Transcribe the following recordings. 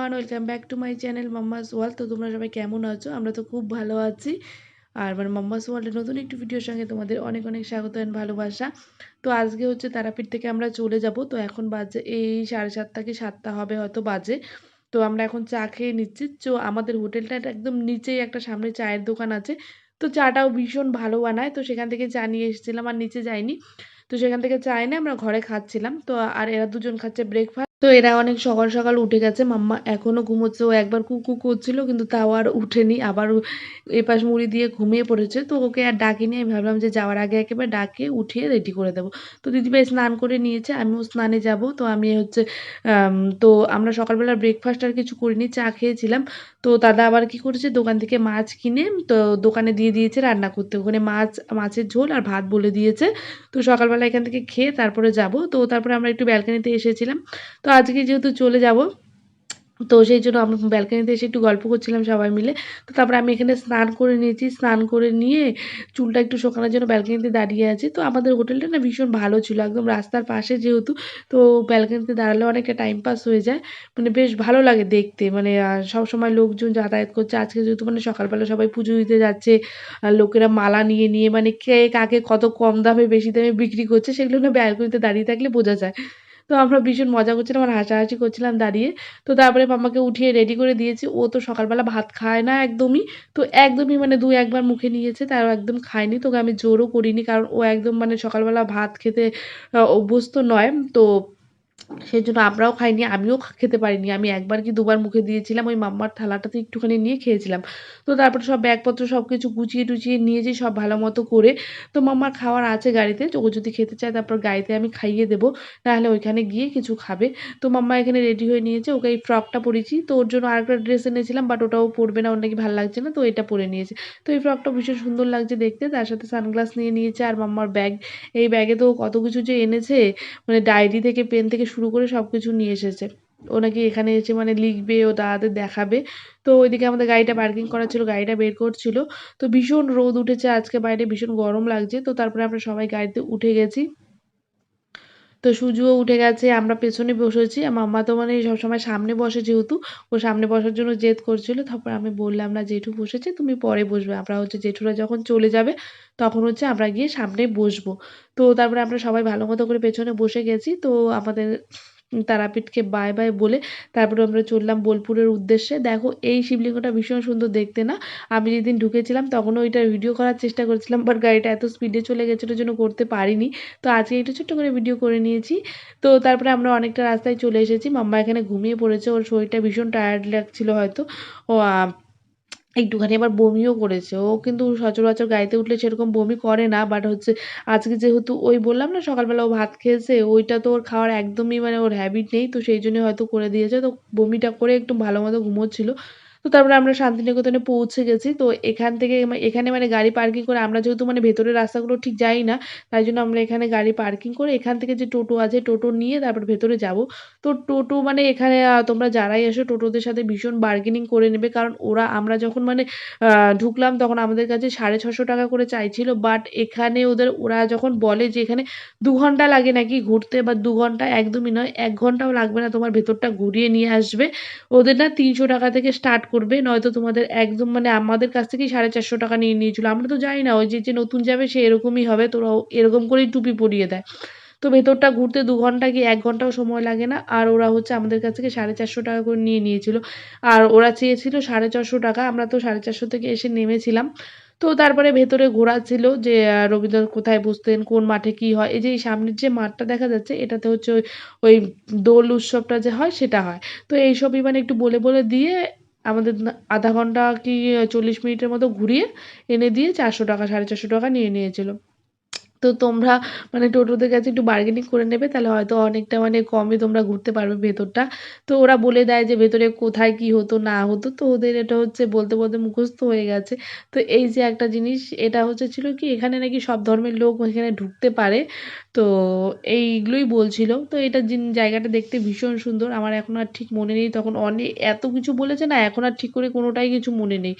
Everyone welcome back to my channel mamma's wall তো তোমরা সবাই কেমন আছো? আমরা তো খুব ভালো আছি। আর মানে মাম্মাস ওয়ার্ল্ডের নতুন একটি ভিডিওর সঙ্গে তোমাদের অনেক অনেক স্বাগত অ্যান্ড ভালোবাসা। তো আজকে হচ্ছে তারাপীঠ থেকে আমরা চলে যাব। তো এখন বাজে, এই সাড়ে সাতটা কি সাতটা হবে হয়তো বাজে। তো আমরা এখন চা খেয়ে নিচ্ছি। তো আমাদের হোটেলটা একদম নিচেই একটা সামনে চায়ের দোকান আছে। তো চাটাও ভীষণ ভালো বানায়। তো সেখান থেকে চা নিয়ে এসেছিলাম আর নিচে যাইনি। তো সেখান থেকে চা এনে আমরা ঘরে খাচ্ছিলাম। তো আর এরা দুজন খাচ্ছে ব্রেকফাস্ট তো এরা অনেক সকাল সকাল উঠে গেছে। মাম্মা এখনও ঘুমোচ্ছে। ও একবার কুকু করছিল, কিন্তু তাও আর উঠেনি। আবার এপাশ মুড়ি দিয়ে ঘুমিয়ে পড়েছে। তো ওকে আর ডাকিনি। আমি ভাবলাম যে যাওয়ার আগে একেবারে ডাকে, উঠিয়ে রেডি করে দেবো। তো দিদিভাই স্নান করে নিয়েছে। আমিও স্নানে যাব। তো আমি হচ্ছে তো আমরা সকালবেলা ব্রেকফাস্ট আর কিছু করিনি। চা খেয়েছিলাম। তো দাদা আবার কি করেছে? দোকান থেকে মাছ কিনে, তো দোকানে দিয়ে দিয়েছে রান্না করতে। ওখানে মাছ, মাছের ঝোল আর ভাত বলে দিয়েছে। তো সকালবেলা এখান থেকে খেয়ে তারপরে যাব। তো তারপরে আমরা একটু ব্যালকানিতে এসেছিলাম। তো আজকে যেহেতু চলে যাব তো সেই জন্য আমি ব্যালকানিতে এসে একটু গল্প করছিলাম সবাই মিলে। তো তারপরে আমি এখানে স্নান করে নিয়েছি। স্নান করে নিয়ে চুলটা একটু শোকানোর জন্য ব্যালকানিতে দাঁড়িয়ে আছি। তো আমাদের হোটেলটা না ভীষণ ভালো ছিল, একদম রাস্তার পাশে যেহেতু। তো ব্যালকানিতে দাঁড়ালে অনেকটা টাইম পাস হয়ে যায়। মানে বেশ ভালো লাগে দেখতে। মানে সব সময় লোকজন যাতায়াত করছে। আজকে যেহেতু মানে সকালবেলা সবাই পুজো দিতে যাচ্ছে লোকেরা মালা নিয়ে নিয়ে মানে কে কাকে কত কম দামে, বেশি দামে বিক্রি করছে, সেগুলো না ব্যালকনিতে দাঁড়িয়ে থাকলে বোঝা যায়। তো আমরা ভীষণ মজা করছিলাম আর হাসাহাসি করছিলাম দাঁড়িয়ে। তো তারপরে মামাকে উঠিয়ে রেডি করে দিয়েছি। ও তো সকালবেলা ভাত খায় না একদমই। তো একদমই মানে দু একবার মুখে নিয়েছে তার একদম খায়নি। তোকে আমি জোরও করিনি, কারণ ও একদম মানে সকালবেলা ভাত খেতে অভ্যস্ত নয়। তো সেই জন্য আমরাও খাইনি, আমিও খেতে পারিনি। আমি একবার কি দুবার মুখে দিয়েছিলাম, ওই মাম্মার থালাটাতে একটুখানি নিয়ে খেয়েছিলাম। তো তারপরে সব ব্যাগপত্র সব কিছু গুছিয়ে টুচিয়ে নিয়ে নিয়েছি সব ভালো মতো করে, তো মাম্মার খাওয়ার আছে গাড়িতে ও যদি খেতে চায় তারপর গাড়িতে আমি খাইয়ে দেবো, নাহলে ওইখানে গিয়ে কিছু খাবে। তো মাম্মা এখানে রেডি হয়ে নিয়েছে, ওকে এই ফ্রকটা পরেছি। তো ওর জন্য আরেকটা ড্রেস এনেছিলাম, বাট ওটাও পরবে না, ওর নাকি ভালো লাগছে না, তো এটা পরে নিয়েছে। তো এই ফ্রকটা ভীষণ সুন্দর লাগছে দেখতে, তার সাথে সানগ্লাস নিয়ে নিয়েছে আর মাম্মার ব্যাগ। এই ব্যাগে তো কত কিছু যে এনেছে মানে ডায়েরি থেকে, পেন থেকে শুরু করে সব কিছু নিয়ে এসেছে। ও নাকি এখানে এসে মানে লিখবে, ও দাদাদের দেখাবে। তো ওইদিকে আমাদের গাড়িটা পার্কিং করা ছিল, গাড়িটা বের করছিল। তো ভীষণ রোদ উঠেছে আজকে, বাইরে ভীষণ গরম লাগছে। তো তারপরে আমরা সবাই গাড়িতে উঠে গেছি। তো সুজুও উঠে গেছে, আমরা পেছনে বসেছি। মাম্মা তো মানে সবসময় সামনে বসে যেহেতু, ও সামনে বসার জন্য জেদ করছিল। তারপর আমি বললাম, না, জেঠু বসেছে, তুমি পরে বসবে। আমরা হচ্ছে জেঠুরা যখন চলে যাবে, তখন হচ্ছে আমরা গিয়ে সামনে বসবো। তো তারপরে আমরা সবাই ভালো মতো করে পেছনে বসে গেছি। তো আমাদের তারাপীঠকে বাই বাই বলে তারপরে আমরা চললাম বোলপুরের উদ্দেশ্যে। দেখো, এই শিবলিঙ্গটা ভীষণ সুন্দর দেখতে না? আমি যেদিন ঢুকেছিলাম তখনও ওইটা ভিডিও করার চেষ্টা করেছিলাম বাট গাড়িটা এত স্পিডে চলে গেছিল জন্য করতে পারিনি। তো আজকে একটু ছোট্ট করে ভিডিও করে নিয়েছি। তো তারপরে আমরা অনেকটা রাস্তায় চলে এসেছি। মাম্মা এখানে ঘুমিয়ে পড়েছে, ওর শরীরটা ভীষণ টায়ার্ড লাগছিল হয়তো। ও একটুখানি আবার বমিও করেছে। ও কিন্তু সচরাচর গাড়িতে উঠলে সেরকম বমি করে না বাট হচ্ছে আজকে যেহেতু ওই বললাম না, সকালবেলা ও ভাত খেয়েছে, ওইটা তো ওর খাওয়ার একদমই মানে ওর হ্যাবিট নেই, তো সেই জন্য হয়তো করে দিয়েছে। তো বমিটা করে একটু ভালো মতো ঘুমোচ্ছিলো। তো তারপরে আমরা শান্তিনিকেতনে পৌঁছে গেছি। তো এখান থেকে এখানে মানে গাড়ি পার্কিং করে আমরা যেহেতু মানে ভেতরের রাস্তাগুলো ঠিক যাই না, তাই জন্য আমরা এখানে গাড়ি পার্কিং করে এখান থেকে যে টোটো আছে টোটো নিয়ে তারপর ভেতরে যাব। তো টোটো মানে এখানে তোমরা যারাই এসো টোটোদের সাথে ভীষণ বার্গেনিং করে নেবে। কারণ ওরা আমরা যখন মানে ঢুকলাম তখন আমাদের কাছে সাড়ে ছশো টাকা করে চাইছিল। বাট এখানে ওদের, ওরা যখন বলে যে এখানে দু ঘণ্টা লাগে নাকি ঘুরতে বা দু ঘণ্টা একদমই নয়, এক ঘন্টাও লাগবে না, তোমার ভেতরটা ঘুরিয়ে নিয়ে আসবে। ওদের না তিনশো টাকা থেকে স্টার্ট করবে, নয়তো তোমাদের একদম মানে আমাদের কাছ থেকেই সাড়ে চারশো টাকা নিয়ে নিয়েছিল। আমরা তো জানি না, ওই যে যে নতুন যাবে সে এরকমই হবে তোরা এরকম করেই টুপি পরিয়ে দেয়। তো ভেতরটা ঘুরতে দু ঘণ্টা কি এক ঘন্টাও সময় লাগে না, আর ওরা হচ্ছে আমাদের কাছ থেকে সাড়ে চারশো টাকা করে নিয়ে নিয়েছিল। আর ওরা চেয়েছিল সাড়ে চারশো টাকা, আমরা তো সাড়ে চারশো থেকে এসে নেমেছিলাম। তো তারপরে ভেতরে ঘোরা ছিল যে রবীন্দ্র কোথায় বসতেন, কোন মাঠে কি হয়, এই যে সামনের যে মাঠটা দেখা যাচ্ছে, এটাতে হচ্ছে ওই ওই দোল উৎসবটা যে হয়, সেটা হয়। তো এইসবই মানে একটু বলে বলে দিয়ে আমাদের আধা ঘণ্টা কি, চল্লিশ মিনিটের মতো ঘুরিয়ে এনে দিয়ে চারশো টাকা, সাড়ে চারশো টাকা নিয়ে নিয়েছিল। তো তোমরা মানে টোটোদের কাছে একটু বার্গেনিং করে নেবে, তাহলে হয়তো অনেকটা মানে কমে তোমরা ঘুরতে পারবে ভেতরটা। তো ওরা বলে দেয় যে ভেতরে কোথায় কি হতো, না হতো, তো ওদের এটা হচ্ছে বলতে বলতে মুখস্থ হয়ে গেছে। তো এই যে একটা জিনিস, এটা হচ্ছে ছিল কি, এখানে নাকি সব ধর্মের লোক এখানে ঢুকতে পারে। তো এইগুলোই বলছিল। তো এটা জায়গাটা দেখতে ভীষণ সুন্দর। আমার এখন আর ঠিক মনে নেই, তখন অনেক এত কিছু বলেছে না, এখন আর ঠিক করে কোনোটাই কিছু মনে নেই।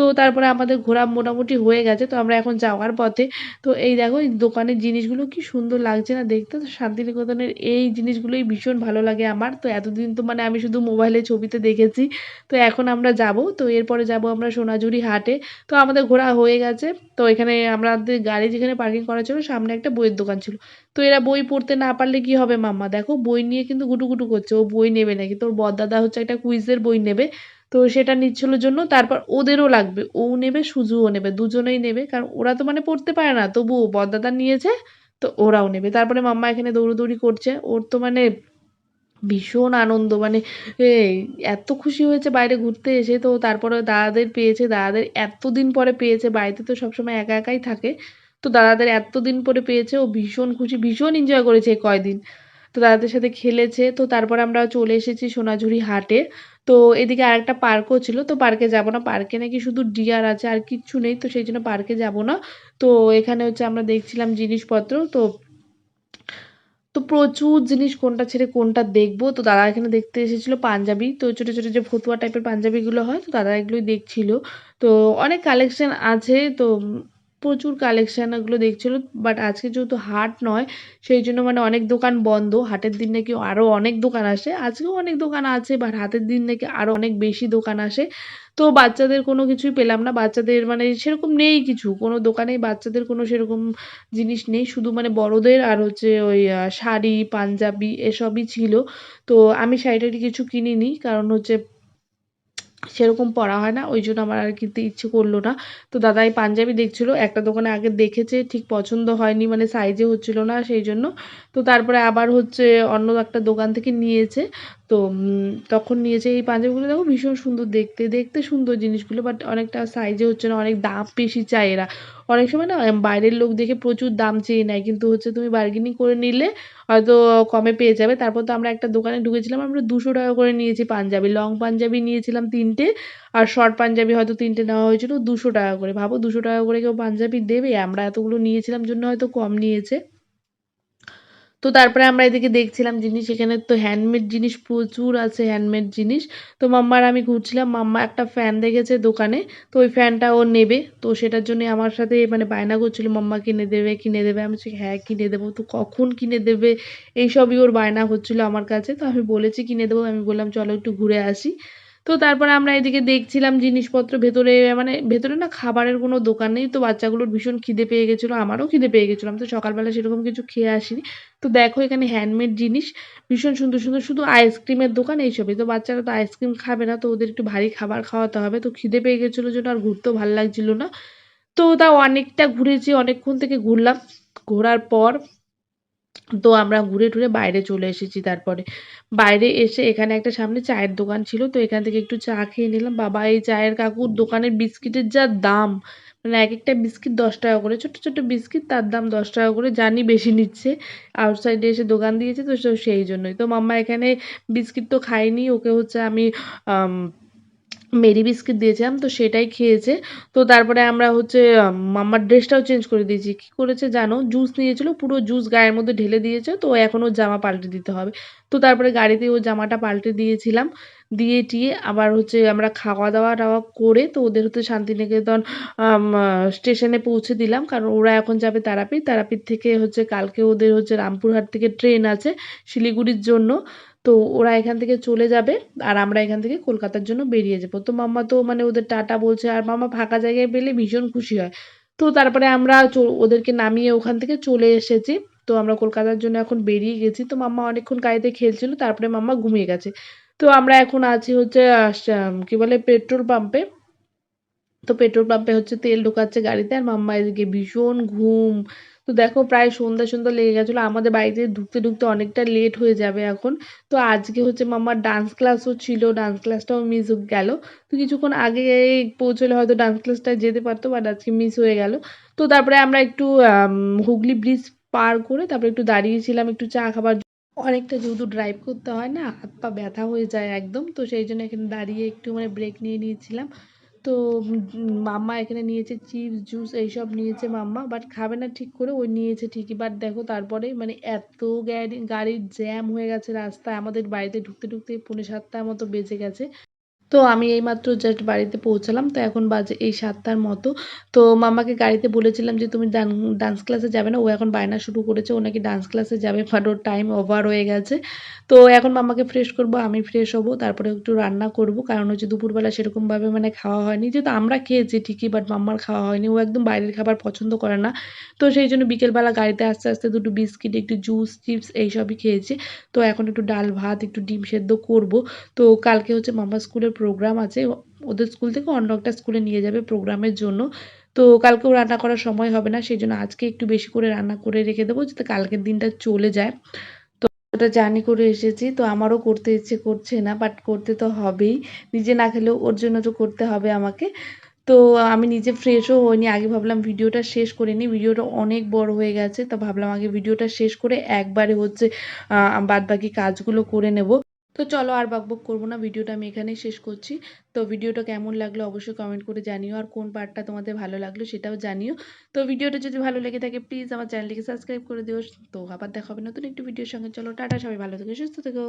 তো তারপরে আমাদের ঘোরা মোটামুটি হয়ে গেছে, তো আমরা এখন যাওয়ার পথে। তো এই দেখো, এই দোকানের জিনিসগুলো কি সুন্দর লাগছে না দেখতে? তো শান্তিনিকেতনের এই জিনিসগুলোই ভীষণ ভালো লাগে আমার। তো এতদিন তো মানে আমি শুধু মোবাইলে ছবিতে দেখেছি। তো এখন আমরা যাব, তো এরপরে যাব আমরা সোনাঝুরি হাটে। তো আমাদের ঘোরা হয়ে গেছে। তো এখানে আমাদের গাড়ি যেখানে পার্কিং করা ছিল, সামনে একটা বইয়ের দোকান ছিল। তো এরা বই পড়তে না পারলে কি হবে মাম্মা? দেখো, বই নিয়ে কিন্তু গুটুগুটু করছে। ও বই নেবে নাকি? তোর বদদাদা হচ্ছে একটা কুইজের বই নেবে। তো সেটা নিচ্ছিল জন্য তারপর ওদেরও লাগবে। ও নেবে, সুজুও নেবে, দুজনেই নেবে, কারণ ওরা তো মানে পড়তে পারে না। তবুও বদদাদা নিয়েছে, তো ওরাও নেবে। তারপরে মাম্মা এখানে দৌড়োদৌড়ি করছে। ওর তো মানে ভীষণ আনন্দ মানে এত খুশি হয়েছে বাইরে ঘুরতে এসে। তো তারপরে দাদাদের পেয়েছে, দাদাদের এতদিন পরে পেয়েছে, বাড়িতে তো সবসময় একা একাই থাকে। তো দাদাদের এতদিন পরে পেয়েছে, ও ভীষণ খুশি, ভীষণ এনজয় করেছে কয়দিন। তো দাদাদের সাথে খেলেছে। তো তারপর আমরা চলে এসেছি সোনাঝুরি হাটে তো এদিকে আরেকটা পার্কও ছিল। তো পার্কে যাব না। পার্কে নাকি শুধু ডিয়ার আছে, আর কিচ্ছু নেই। তো সেই জন্য পার্কে যাব না। তো এখানে হচ্ছে আমরা দেখছিলাম জিনিসপত্র। তো তো প্রচুর জিনিস কোনটা ছেড়ে কোনটা দেখব। তো দাদা এখানে দেখতে এসেছিল পাঞ্জাবি। তো ছোটো ছোটো যে ফতুয়া টাইপের পাঞ্জাবিগুলো হয়, তো দাদা এগুলোই দেখছিল। তো অনেক কালেকশন আছে। তো প্রচুর কালেকশান ওগুলো দেখছিলো বাট আজকে যেহেতু হাট নয়, সেই জন্য মানে অনেক দোকান বন্ধ। হাটের দিন নাকি আরও অনেক দোকান আসে, আজকেও অনেক দোকান আছে বাট হাটের দিন নাকি আরও অনেক বেশি দোকান আসে। তো বাচ্চাদের কোনো কিছুই পেলাম না, বাচ্চাদের মানে সেরকম নেই কিছু, কোনো দোকানেই বাচ্চাদের কোনো সেরকম জিনিস নেই, শুধু মানে বড়দের আর হচ্ছে ওই শাড়ি, পাঞ্জাবি এসবই ছিল। তো আমি শাড়ি টাড়ি কিছু কিনিনি, কারণ হচ্ছে সেরকম পরা হয় না, ওই জন্য আমার আর কিনতে ইচ্ছে করল না। তো দাদা এই পাঞ্জাবি দেখছিলো, একটা দোকানে আগে দেখেছে, ঠিক পছন্দ হয়নি মানে সাইজে হচ্ছিল না, সেই জন্য। তো তারপরে আবার হচ্ছে অন্য একটা দোকান থেকে নিয়েছে। তো তখন নিয়েছে এই পাঞ্জাবিগুলো দেখো ভীষণ সুন্দর দেখতে দেখতে সুন্দর জিনিসগুলো বাট অনেকটা সাইজে হচ্ছে না, অনেক দাম বেশি চায় এরা। অনেক সময় না বাইরের লোক দেখে প্রচুর দাম চেয়ে নেয়, কিন্তু হচ্ছে তুমি বার্গেনিং করে নিলে হয়তো কমে পেয়ে যাবে। তারপর তো আমরা একটা দোকানে ঢুকেছিলাম, আমরা দুশো টাকা করে নিয়েছি পাঞ্জাবি। লং পাঞ্জাবি নিয়েছিলাম তিনটে, আর শর্ট পাঞ্জাবি হয়তো তিনটে নেওয়া হয়েছিল দুশো টাকা করে। ভাবো দুশো টাকা করে কেউ পাঞ্জাবি দেবে? আমরা এতগুলো নিয়েছিলাম, জন্য হয়তো কম নিয়েছে। তো তারপরে আমরা এদিকে দেখছিলাম জিনিস, এখানে তো হ্যান্ডমেড জিনিস প্রচুর আছে হ্যান্ডমেড জিনিস। তো মাম্মার আমি ঘুরছিলাম, মাম্মা একটা ফ্যান দেখেছে দোকানে, তো ওই ফ্যানটা ও নেবে। তো সেটার জন্য আমার সাথে মানে বায়না করছিল, মাম্মা কিনে দেবে কিনে দেবে। আমি হ্যাঁ কিনে দেবো। তো কখন কিনে দেবে, এইসবই ওর বায়না হচ্ছিল আমার কাছে। তো আমি বলেছি, কিনে দেবো। আমি বললাম, চলো একটু ঘুরে আসি। তো তারপরে আমরা এদিকে দেখছিলাম জিনিসপত্র ভেতরে মানে ভেতরে না খাবারের কোনো দোকান নেই, তো বাচ্চাগুলোর ভীষণ খিদে পেয়ে গেছিল, আমারও খিদে পেয়ে গেছিল। আমি তো সকালবেলা সেরকম কিছু খেয়ে আসিনি। তো দেখো এখানে হ্যান্ডমেড জিনিস, ভীষণ সুন্দর সুন্দর, শুধু আইসক্রিমের দোকান এইসবই। তো বাচ্চারা তো আইসক্রিম খাবে না, তো ওদের একটু ভারী খাবার খাওয়াতে হবে। তো খিদে পেয়ে গেছিল জন্য আর ঘুরতেও ভালো লাগছিল না। তো তাও অনেকটা ঘুরেছি, অনেকক্ষণ থেকে ঘুরলাম। ঘোরার পর তো আমরা ঘুরে টুরে বাইরে চলে এসেছি তারপরে। বাইরে এসে এখানে একটা সামনে চায়ের দোকান ছিল, তো এখান থেকে একটু চা খেয়ে নিলাম। বাবা, এই চায়ের কাকুর দোকানের বিস্কিটের যা দাম মানে এক একটা বিস্কিট দশ টাকা করে, ছোট্ট ছোট্ট বিস্কিট, তার দাম দশ টাকা করে জানি বেশি নিচ্ছে। আউটসাইডে এসে দোকান দিয়েছে, তো সেই জন্যই। তো মাম্মা এখানে বিস্কিট তো খায়নি, ওকে হচ্ছে আমি মেরি বিস্কিট দিয়েছিলাম, তো সেটাই খেয়েছে। তো তারপরে আমরা হচ্ছে মাম্মার ড্রেসটাও চেঞ্জ করে দিয়েছি। কী করেছে জানো? জুস নিয়েছিল, পুরো জুস গায়ের মধ্যে ঢেলে দিয়েছে, তো এখন ওর জামা পাল্টে দিতে হবে। তো তারপরে গাড়িতে ও জামাটা পাল্টে দিয়েছিলাম, দিয়ে টিয়ে আবার হচ্ছে আমরা খাওয়া দাওয়া টাওয়া করে, তো ওদের হচ্ছে শান্তিনিকেতন স্টেশনে পৌঁছে দিলাম। কারণ ওরা এখন যাবে তারাপীঠ তারাপীঠ থেকে হচ্ছে কালকে ওদের হচ্ছে রামপুরহাট থেকে ট্রেন আছে শিলিগুড়ির জন্য। তো ওরা এখান থেকে চলে যাবে আর আমরা এখান থেকে কলকাতার জন্য বেরিয়ে যাব। তো মাম্মা তো মানে ওদের টাটা বলছে, আর মাম্মা ফাঁকা জায়গায় পেলে ভীষণ খুশি হয়। তো তারপরে আমরা ওদেরকে নামিয়ে ওখান থেকে চলে এসেছি। তো আমরা কলকাতার জন্য এখন বেরিয়ে গেছি। তো মাম্মা অনেকক্ষণ গাড়িতে খেলছিল, তারপরে মাম্মা ঘুমিয়ে গেছে। তো আমরা এখন আছি হচ্ছে কি বলে, পেট্রোল পাম্পে। তো পেট্রোল পাম্পে হচ্ছে তেল ঢোকাচ্ছে গাড়িতে, আর মাম্মা এদিকে ভীষণ ঘুম। তো দেখো প্রায় সন্ধ্যা সন্ধ্যা লেগে গেছিল। আমাদের বাড়িতে ঢুকতে ঢুকতে অনেকটা লেট হয়ে যাবে এখন। তো আজকে হচ্ছে মামার ডান্স ক্লাসও ছিল ডান্স ক্লাসটাও মিস গেল। তো কিছুক্ষণ আগে পৌঁছলে হয়তো ডান্স ক্লাসটায় যেতে পারতো বাট আজকে মিস হয়ে গেল। তো তারপরে আমরা একটু হুগলি ব্রিজ পার করে তারপরে একটু দাঁড়িয়েছিলাম, একটু চা খাবার অনেকটা যেহেতু ড্রাইভ করতে হয় না, হাত পা ব্যথা হয়ে যায় একদম। তো সেই জন্য এখানে দাঁড়িয়ে একটু মানে ব্রেক নিয়ে নিয়েছিলাম। তো মাম্মা এখানে নিয়েছে চিপস, জুস, এইসব নিয়েছে মাম্মা বাট খাবে না ঠিক করে, ওই নিয়েছে ঠিকই। বাট দেখো তারপরে মানে এত গাড়ি, গাড়ির জ্যাম হয়ে গেছে রাস্তায়, আমাদের বাড়িতে ঢুকতে ঢুকতে পৌনে সাতটার মতো বেজে গেছে। তো আমি এইমাত্র জাস্ট বাড়িতে পৌঁছালাম। তো এখন বাজে এই সাতটার মতো। তো মামাকে গাড়িতে বলেছিলাম যে, তুমি ডান ডান্স ক্লাসে যাবে না। ও এখন বায়না শুরু করেছে। ও নাকি ডান্স ক্লাসে যাবে বাট ওর টাইম ওভার হয়ে গেছে। তো এখন মাম্মাকে ফ্রেশ করব, আমি ফ্রেশ হব, তারপরে একটু রান্না করব। কারণ হচ্ছে দুপুরবেলা সেরকমভাবে মানে খাওয়া হয়নি। যেহেতু আমরা খেয়েছি ঠিকই বাট মাম্মার খাওয়া হয়নি। ও একদম বাইরের খাবার পছন্দ করে না। তো সেই জন্য বিকেলবেলা গাড়িতে আস্তে আস্তে দুটো বিস্কিট, একটু জুস চিপস এইসবই খেয়েছি। তো এখন একটু ডাল, ভাত, একটু ডিম সেদ্ধ করব। তো কালকে হচ্ছে মাম্মা স্কুলের প্রোগ্রাম আছে, ওদের স্কুল থেকে অন্য একটা স্কুলে নিয়ে যাবে প্রোগ্রামের জন্য। তো কালকেও রান্না করার সময় হবে না সেই জন্য আজকে একটু বেশি করে রান্না করে রেখে দেবো, যাতে কালকের দিনটা চলে যায়। তো ওটা জার্নি করে এসেছি, তো আমারও করতে ইচ্ছে করছে না বাট করতে তো হবেই। নিজে না খেলেও ওর জন্য তো করতে হবে আমাকে। তো আমি নিজে ফ্রেশও হইনি, আগে ভাবলাম ভিডিওটা শেষ করে নিই, ভিডিওটা অনেক বড় হয়ে গেছে, তো ভাবলাম আগে ভিডিওটা শেষ করে একবারে হচ্ছে বাদ বাকি কাজগুলো করে নেব। তো চলো আর বকবক করব না, ভিডিওটা আমি এখানেই শেষ করছি। তো ভিডিওটা কেমন লাগল অবশ্যই কমেন্ট করে জানিও, আর কোন পার্টটা তোমাদের ভালো লাগল সেটাও জানিও। তো ভিডিওটা যদি ভালো লেগে থাকে প্লিজ আমার চ্যানেলটিকে সাবস্ক্রাইব করে দিও। তো আবার দেখা হবে নতুন একটি ভিডিওর সঙ্গে। চলো টাটা, সবাই ভালো থেকো, সুস্থ থেকো।